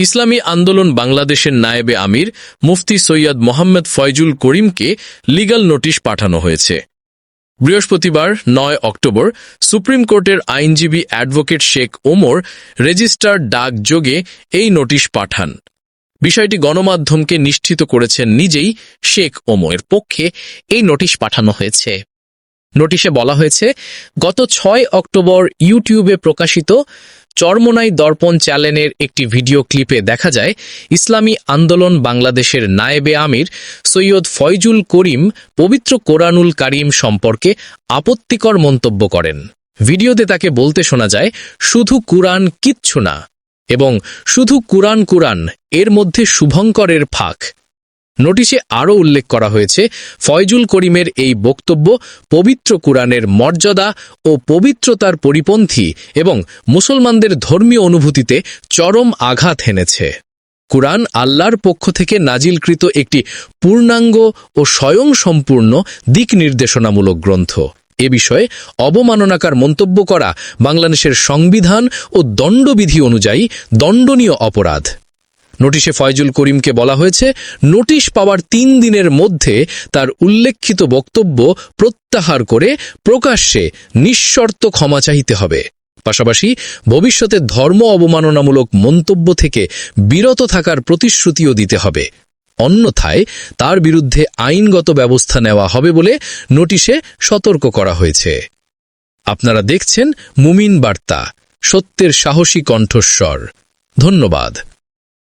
ইসলামী আন্দোলন বাংলাদেশের নায়েবে আমির মুফতি সৈয়দ মোহাম্মদ ফয়জুল করিমকে লিগ্যাল নোটিশ পাঠানো হয়েছে। বৃহস্পতিবার নয় অক্টোবর সুপ্রিম কোর্টের আইনজীবী অ্যাডভোকেট শেখ ওমর রেজিস্টার ডাক যোগে এই নোটিশ পাঠান। বিষয়টি গণমাধ্যমকে নিশ্চিত করেছেন নিজেই শেখ ওমরের পক্ষে এই নোটিশ পাঠানো হয়েছে। নোটিশে বলা হয়েছে, গত ছয় অক্টোবর ইউটিউবে প্রকাশিত চরমোনাই দর্পণ চ্যানেলের একটি ভিডিও ক্লিপে দেখা যায়, ইসলামী আন্দোলন বাংলাদেশের নায়েবে আমির সৈয়দ ফয়জুল করিম পবিত্র কোরআনুল কারিম সম্পর্কে আপত্তিকর মন্তব্য করেন। ভিডিওতে তাকে বলতে শোনা যায়, শুধু কুরআন কিচ্ছু না, এবং শুধু কুরআন কুরআন, এর মধ্যে শুভঙ্করের ফাঁক। নোটিশে আরও উল্লেখ করা হয়েছে, ফয়জুল করিমের এই বক্তব্য পবিত্র কুরআনের মর্যাদা ও পবিত্রতার পরিপন্থী এবং মুসলমানদের ধর্মীয় অনুভূতিতে চরম আঘাত হেনেছে। কুরআন আল্লাহর পক্ষ থেকে নাজিলকৃত একটি পূর্ণাঙ্গ ও স্বয়ংসম্পূর্ণ দিক নির্দেশনামূলক গ্রন্থ। এ বিষয়ে অবমাননাকার মন্তব্য করা বাংলাদেশের সংবিধান ও দণ্ডবিধি অনুযায়ী দণ্ডনীয় অপরাধ। নোটিশে ফয়জুল করিমকে বলা হয়েছে, নোটিশ পাওয়ার তিন দিনের মধ্যে তার উল্লেখিত বক্তব্য প্রত্যাহার করে প্রকাশ্যে নিঃশর্ত ক্ষমা চাইতে হবে। পাশাপাশি, ভবিষ্যতে ধর্ম অবমাননামূলক মন্তব্য থেকে বিরত থাকার প্রতিশ্রুতিও দিতে হবে। অন্যথায়, তার বিরুদ্ধে আইনগত ব্যবস্থা নেওয়া হবে বলে নোটিশে সতর্ক করা হয়েছে। আপনারা দেখছেন মুমিন বার্তা, সত্যের সাহসী কণ্ঠস্বর। ধন্যবাদ।